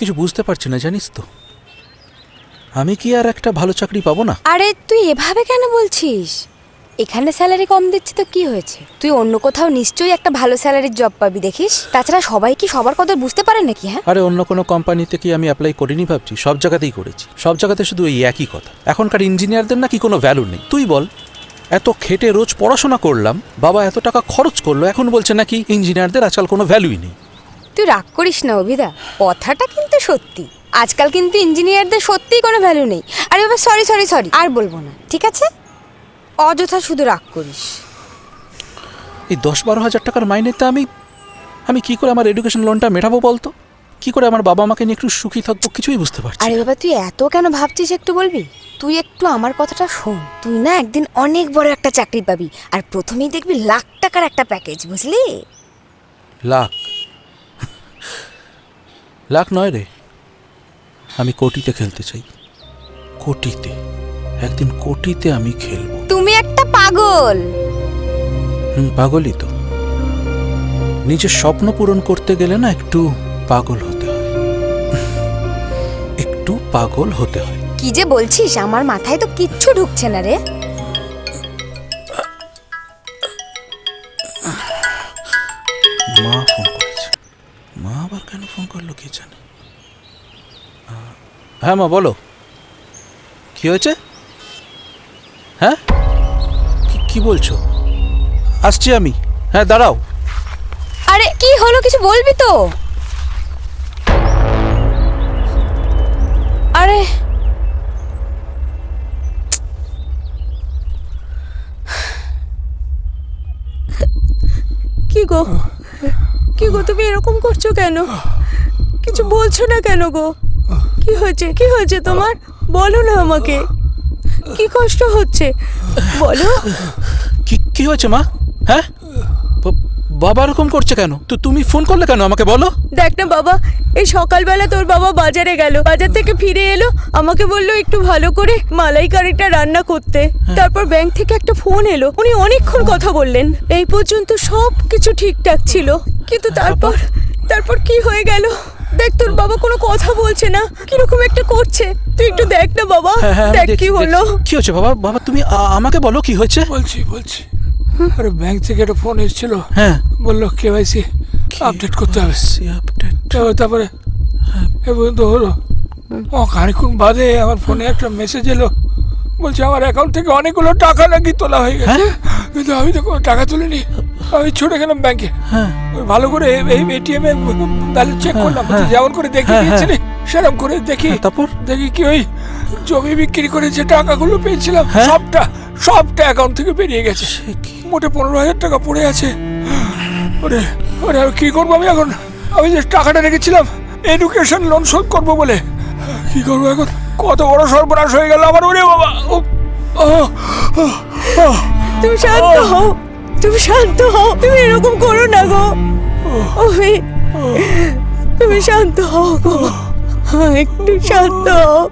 কিছু বুঝতে পারছি না জানিস তো। আমি কি আর একটা ভালো চাকরি পাবো না? আরে তুই এভাবে কেন বলছিস? এখানে স্যালারি কম দিচ্ছে তো কি হয়েছে? তুই অন্য কোথাও নিশ্চয়ই একটা ভালো স্যালারির জব পাবি দেখিস? তাছাড়া সবাই কি সবার কদর বুঝতে পারে নাকি হ্যাঁ? আরে অন্য কোনো কোম্পানিতে কি আমি অ্যাপ্লাই করিনি ভাবছি? সব জায়গাতেই করেছি। সব জায়গাতে শুধু এই একই কথা। এখনকার ইঞ্জিনিয়ারদের নাকি কোনো ভ্যালু নেই। তুই বল এত খেটে রোজ পড়াশোনা করলাম বাবা এত টাকা খরচ করল এখন বলছে নাকি ইঞ্জিনিয়ারদের আজকাল কোনো ভ্যালুই নেই। তুই রাগ করিস না অভিদা। কথাটা কিন্তু সত্যি। আজকাল কিন্তু ইঞ্জিনিয়ারদের সত্যিই কোনো ভ্যালু নেই। আরে বাবা সরি সরি সরি আর বলব না ঠিক আছে? অযথা শুধু রাগ করিস। এই দশ বারো হাজার টাকার মাইনেতে আমি আমি কি করে আমার এডুকেশন লোনটা মেটাবো বলতো? কি করে আমার বাবা মাকে নিয়ে একটু সুখী থাকব কিছুই বুঝতে পারছি আরে বাবা তুই এত কেন ভাবছিস একটু বলবি? তুই একটু আমার কথাটা শোন। তুই না একদিন অনেক বড় একটা চাকরি পাবি। আর প্রথমেই দেখবি লাখ টাকার একটা প্যাকেজ বুঝলি? লাখ? লাখ নয় রে। আমি কোটিতে খেলতে চাই। কোটিতে। একদিন কোটিতে আমি খেলব। তুমি একটা পাগল। হুম পাগলই তো। নিজের স্বপ্ন পূরণ করতে গেলে না একটু পাগল হতে হয়। একটু পাগল হতে হয়। কি যে বলছিস আমার মাথায় তো কিচ্ছু ঢুকছে না রে। মা ফোন করেছে। মা আবার কেন ফোন করল কে জানে? হ্যাঁ মা বলো। কি হয়েছে? হ্যাঁ? কি- কি বলছো? আসছি আমি। হ্যাঁ দাঁড়াও। আরে কি হলো? কিছু বলবি তো? আরে। কি গো? কি গো, তুমি এরকম করছ কেন? কিছু বলছো না কেন গো? কি হয়েছে? কি হয়েছে তোমার? বলো না আমাকে। কি কষ্ট হচ্ছে? বলো। কি কি হয়েছে মা? হ্যাঁ? বাবা এরকম করছে কেন? তো তুমি ফোন করলে কেন আমাকে বলো? দেখ না বাবা এই সকালবেলা তোর বাবা বাজারে গেল। বাজার থেকে ফিরে এলো আমাকে বলল একটু ভালো করে মালাইকারিটা রান্না করতে। তারপর ব্যাংক থেকে একটা ফোন এলো উনি অনেকক্ষণ কথা বললেন। এই পর্যন্ত সব কিছু ঠিকঠাক ছিল। কিন্তু তারপর তারপর কি হয়ে গেল? দেখ তোর বাবা কোনো কথা বলছে না কীরকম একটা করছে। তুই একটু দেখ না বাবা হ্যাঁ হ্যাঁ দেখ কি হলো। কি হয়েছে বাবা? বাবা তুমি আমাকে বলো কি হয়েছে? বলছি বলছি। আরে ব্যাংক থেকে একটা ফোন এসেছিল। হ্যাঁ। বলল কেওয়াইসি আপডেট করতে হবে। আপডেট তারপরে তারপরে এ পর্যন্ত হলো। ও খানিক্ষণ বাদে আমার ফোনে একটা মেসেজ এলো। বলছে আমার অ্যাকাউন্ট থেকে অনেকগুলো টাকা নাকি তোলা হয়ে গেছে। কিন্তু আমি তো কোনো টাকা তুলিনি। আমি ছুটে গেলাম ব্যাংকে হ্যাঁ। ভালো করে এই এটিএম এ ব্যালেন্স চেক করলাম। হ্যাঁ, যেমন করে দেখে হ্যাঁ, দিয়েছিলি সেরকম করে দেখি। হ্যাঁ, তারপর? দেখি কি ওই জমি বিক্রি করে যে টাকাগুলো পেয়েছিলাম হ্যাঁ? সবটা সবটা অ্যাকাউন্ট থেকে বেরিয়ে গেছে। কি মোটে পনেরো হাজার টাকা পড়ে আছে। ওরে ওরে আমি কি করব আমি এখন? আমি যে টাকাটা রেখেছিলাম এডুকেশন লোন শোধ করব বলে। কি করব এখন? কত বড় সর্বনাশ হয়ে গেল আমার ওরে বাবা! তুমি শান্ত হও তুমি শান্ত হও তুমি এরকম করো না গো। ওই তুমি শান্ত হও গো। একটু শান্ত হও।